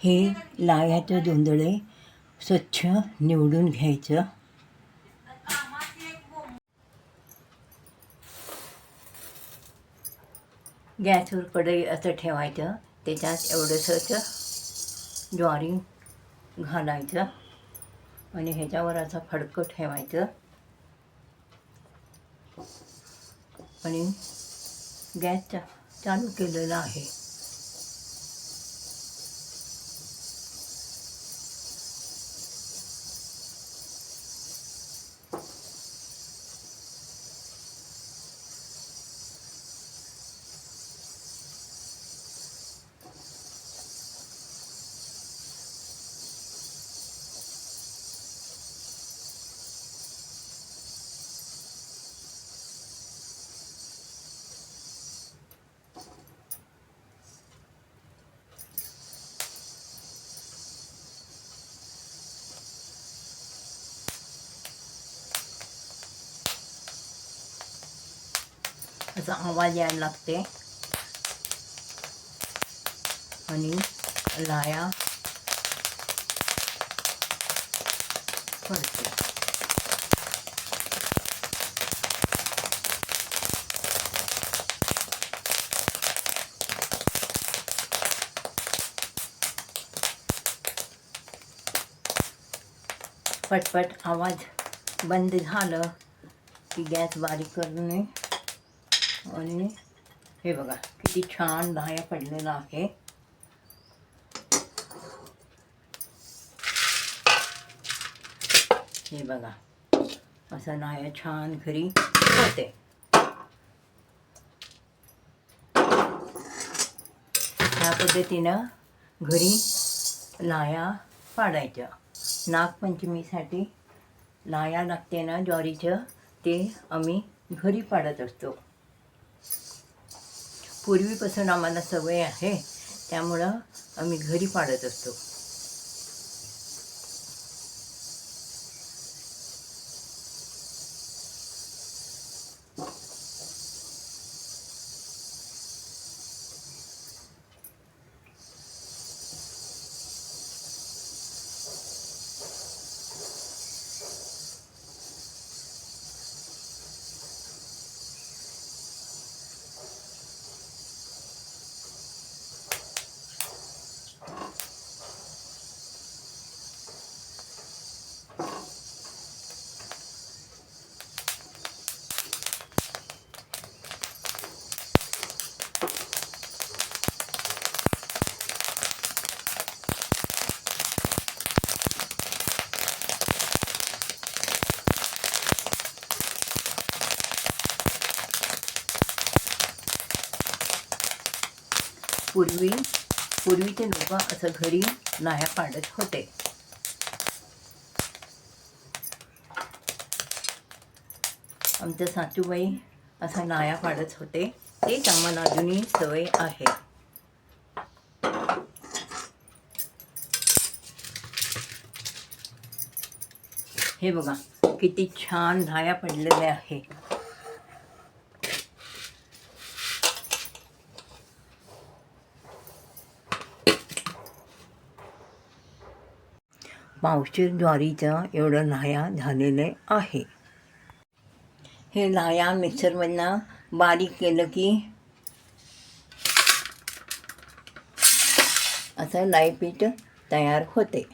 हे लाह्याचं जोंधळे स्वच्छ निवडून घ्यायचं. गॅसवर कढई असं ठेवायचं. त्याच्यात एवढंसंच ज्वारी घालायचं. आणि ह्याच्यावर असं फडकं ठेवायचं. आणि गॅस चा चालू केलेला आहे. असा आवाज यायला लागते आणि लाया करते पटपट आवाज बंद झालं की गॅस बारीक करणे आणि हे बघा किती छान लाह्या पडलेला आहे. हे बघा असं नाया छान घरी होते. ह्या पद्धतीनं घरी लाया पाडायच्या. नागपंचमीसाठी लाया लागते ना ज्वारीचं ते आम्ही घरी पाडत असतो. पूर्वीपासून आम्हाला सवय आहे त्यामुळं आम्ही घरी पाडत असतो. पूर्वी पूर्वीचे लोक असं घरी नाया पाडत होते. आमच्या सासूबाई असा नाया पाडत होते. तेच आम्हाला अजूनही सवय आहे. हे बघा किती छान नाया पडलेल्या आहे. पावशीर ज्वारीचं एवढं लाया झालेले आहे. हे लाया मिक्सरमधनं बारीक केलं की असं लायपीठ तयार होते.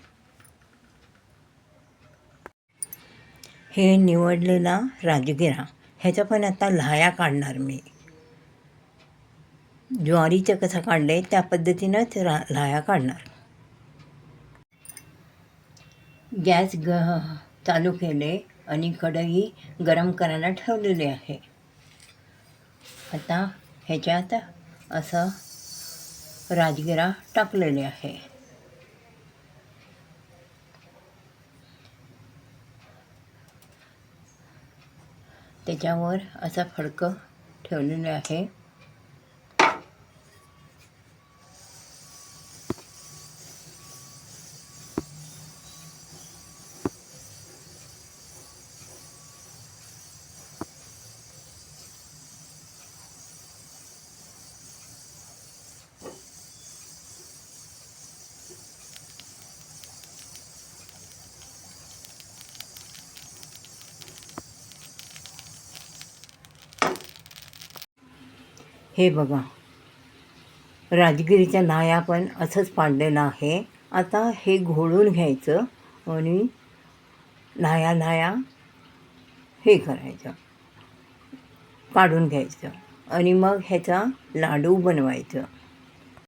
हे निवडलेला राजगिरा ह्याचा पण आता लाया काढणार मी. ज्वारीचं कसं काढले त्या पद्धतीनंच रा लाया काढणार. गॅस ग चालू केले आणि कढई गरम करायला ठेवलेली आहे. आता ह्याच्यात असं राजगिरा टाकलेले आहे. त्याच्यावर असं फडकं ठेवलेलं आहे. हे बघा. राजगिरीच्या नाया पण असंच पाडलेलं आहे. आता हे घोळून घ्यायचं आणि नाया नाया हे करायचं. काढून घ्यायचं आणि मग ह्याचा लाडू बनवायचं.